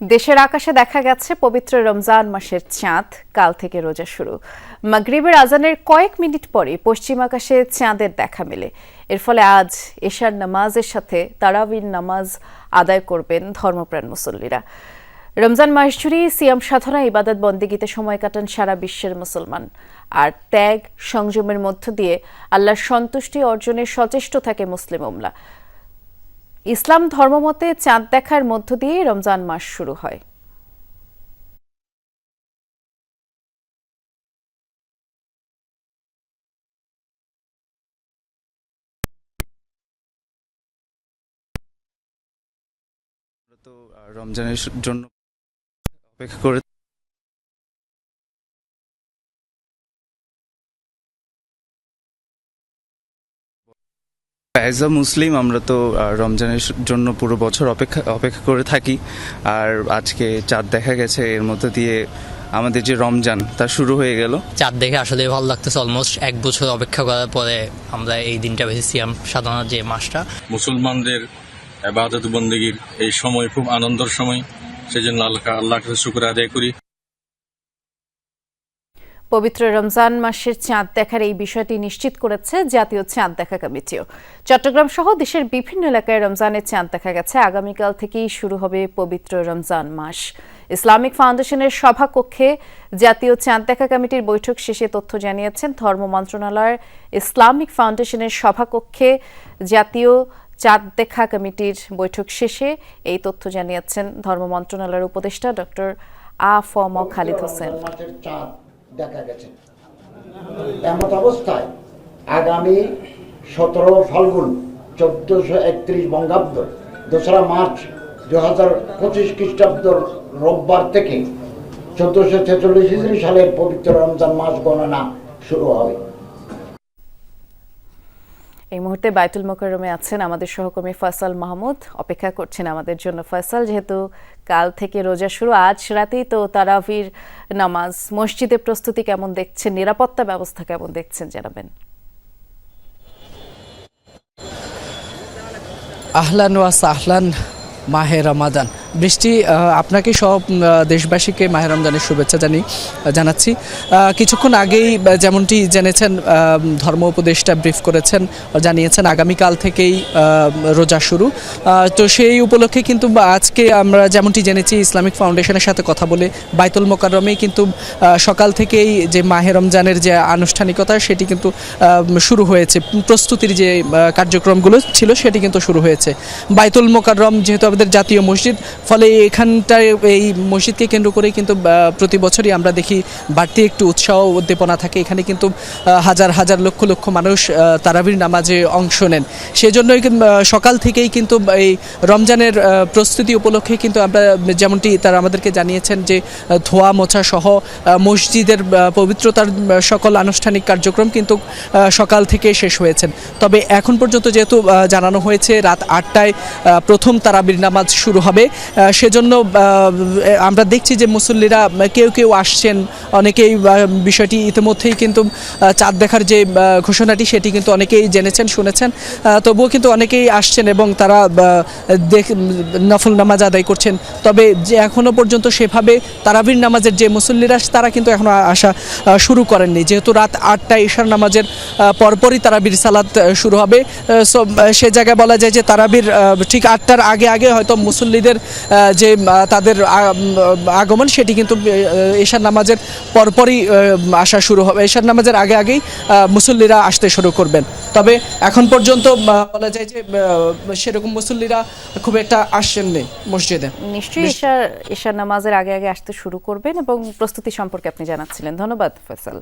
দেশের আকাশে দেখা গেছে পবিত্র রমজান মাসের চাঁদ। কাল থেকে রোজা শুরু। মাগরিবের আজানের কয়েক মিনিট পরে পশ্চিম আকাশে চাঁদের দেখা মেলে। এর ফলে আজ এশার নামাজের সাথে তারাবির নামাজ আদায় করবেন ধর্মপ্রাণ মুসল্লিরা। রমজান মাস জুড়ে সিয়াম সাধনা, ইবাদত বন্দিগিতে সময় কাটান সারা বিশ্বের মুসলমান। আর ত্যাগ, সংযমের মধ্য দিয়ে আল্লাহর সন্তুষ্টি অর্জনে সচেষ্ট থাকে মুসলিম উমলা ইসলাম ধর্মমতে চাঁদ দেখার মধ্য দিয়ে রমজান মাস শুরু হয়। তো রমজানের জন্য অপেক্ষা করে অ্যাজ আ মুসলিম আমরা তো রমজানের জন্য পুরো বছর অপেক্ষা অপেক্ষা করে থাকি। আর আজকে চাঁদ দেখা গেছে এর মধ্যে দিয়ে আমাদের যে রমজান তা শুরু হয়ে গেল। চাঁদ দেখে আসলে ভালো লাগতেছে অলমোস্ট এক বছর অপেক্ষা করার পরে আমরা এই দিনটা বেশি সিয়াম সাধারণ যে মাসটা। মুসলমানদের আবাদত বন্দীগীর এই সময় খুব আনন্দের সময়। সেজন্য আল্লাহ আল্লাহ কাছে শুক্র আদায় করি। পবিত্র রমজান মাসের চাঁদ দেখার এই বিষয়টি নিশ্চিত করেছে জাতীয় চাঁদ দেখা কমিটিও। চট্টগ্রাম সহ দেশের বিভিন্ন এলাকায় রমজানের চাঁদ দেখা গেছে। আগামীকাল থেকেই শুরু হবে পবিত্র রমজান মাস। ইসলামিক ফাউন্ডেশনের সভাকক্ষে জাতীয় চাঁদ দেখা কমিটির বৈঠক শেষে তথ্য জানিয়েছেন ধর্ম মন্ত্রণালয়ের ইসলামিক ফাউন্ডেশনের সভাকক্ষে জাতীয় চাঁদ দেখা কমিটির বৈঠক শেষে এই তথ্য জানিয়েছেন ধর্ম মন্ত্রণালয়ের উপদেষ্টা ডক্টর আ ফ ম খালিদ হোসেন। দেখা গেছে। এমত অবস্থায় আগামী সতেরো ফাল্গুন চোদ্দশো একত্রিশ বঙ্গাব্দ, দোসরা মার্চ দু হাজার পঁচিশ খ্রিস্টাব্দ রোববার থেকে চোদ্দশো ছেচল্লিশ ইসরি সালের পবিত্র রমজান মাস গণনা শুরু হবে। এই মুহূর্তে বাইতুল মোকাররমে আছেন আমাদের সহকর্মী ফয়সাল মাহমুদ। অপেক্ষা করছেন আমাদের জন্য। ফয়সাল, যেহেতু কাল থেকে রোজা শুরু, আজ রাতেই তো তারাবির নামাজ মসজিদে প্রস্তুতি কেমন দেখছেন, নিরাপত্তা ব্যবস্থা কেমন দেখছেন জানাবেন। আহলান ওয়া সাহলান মাহে রমাদান। বৃষ্টি আপনাকে সব দেশবাসীকে মাহে রমজানের শুভেচ্ছা জানি জানাচ্ছি। কিছুক্ষণ আগেই যেমনটি জেনেছেন ধর্ম উপদেষ্টা ব্রিফ করেছেন জানিয়েছেন আগামীকাল থেকেই রোজা শুরু। তো সেই উপলক্ষে কিন্তু আজকে আমরা যেমনটি জেনেছি, ইসলামিক ফাউন্ডেশনের সাথে কথা বলে বাইতুল মোকাররমেই কিন্তু সকাল থেকেই যে মাহে রমজানের যে আনুষ্ঠানিকতা, সেটি কিন্তু শুরু হয়েছে। প্রস্তুতির যে কার্যক্রমগুলো ছিল, সেটি কিন্তু শুরু হয়েছে। বাইতুল মোকাররম যেহেতু আমাদের জাতীয় মসজিদ ফলে এখানটায় এই মসজিদকে কেন্দ্র করে কিন্তু প্রতি বছরই আমরা দেখি বাড়তি একটু উৎসাহ উদ্দীপনা থাকে। এখানে কিন্তু হাজার হাজার লক্ষ লক্ষ মানুষ তারাবির নামাজে অংশ নেন। সেজন্যই সকাল থেকেই কিন্তু এই রমজানের প্রস্তুতি উপলক্ষে কিন্তু আমরা যেমনটি তারা আমাদেরকে জানিয়েছেন যে ধোয়া মোছা সহ মসজিদের পবিত্রতার সকল আনুষ্ঠানিক কার্যক্রম কিন্তু সকাল থেকে শেষ হয়েছেন। তবে এখন পর্যন্ত যেহেতু জানানো হয়েছে রাত আটটায় প্রথম তারাবির নামাজ শুরু হবে সেজন্য আমরা দেখছি যে মুসল্লিরা, কেউ কেউ আসছেন, অনেকেই বিষয়টি ইতিমধ্যেই কিন্তু চাঁদ দেখার যে ঘোষণাটি, সেটি কিন্তু অনেকেই জেনেছেন, শুনেছেন। তবুও কিন্তু অনেকেই আসছেন এবং তারা নফল নামাজ আদায় করছেন। তবে যে এখনও পর্যন্ত সেভাবে তারাবির নামাজের যে মুসল্লিরা, তারা কিন্তু এখনও আসা শুরু করেননি। যেহেতু রাত আটটায় ঈশার নামাজের পরপরই তারাবির সালাত শুরু হবে। সো সে জায়গায় বলা যায় যে তারাবির ঠিক আটটার আগে আগে হয়তো মুসল্লিদের যে তাদের আগমন সেটি কিন্তু ঈশার নামাজের পরপরই আসা শুরু হবে। ঈশার নামাজের আগে আগেই মুসল্লিরা আসতে শুরু করবেন। তবে এখন পর্যন্ত বলা যায় যে সেরকম মুসল্লিরা খুব একটা আসছেননি মসজিদে। নিশ্চয়ই এশার এশার নামাজের আগে আগে আসতে শুরু করবেন এবং প্রস্তুতি সম্পর্কে আপনি জানাচ্ছিলেন। ধন্যবাদ ফয়সাল।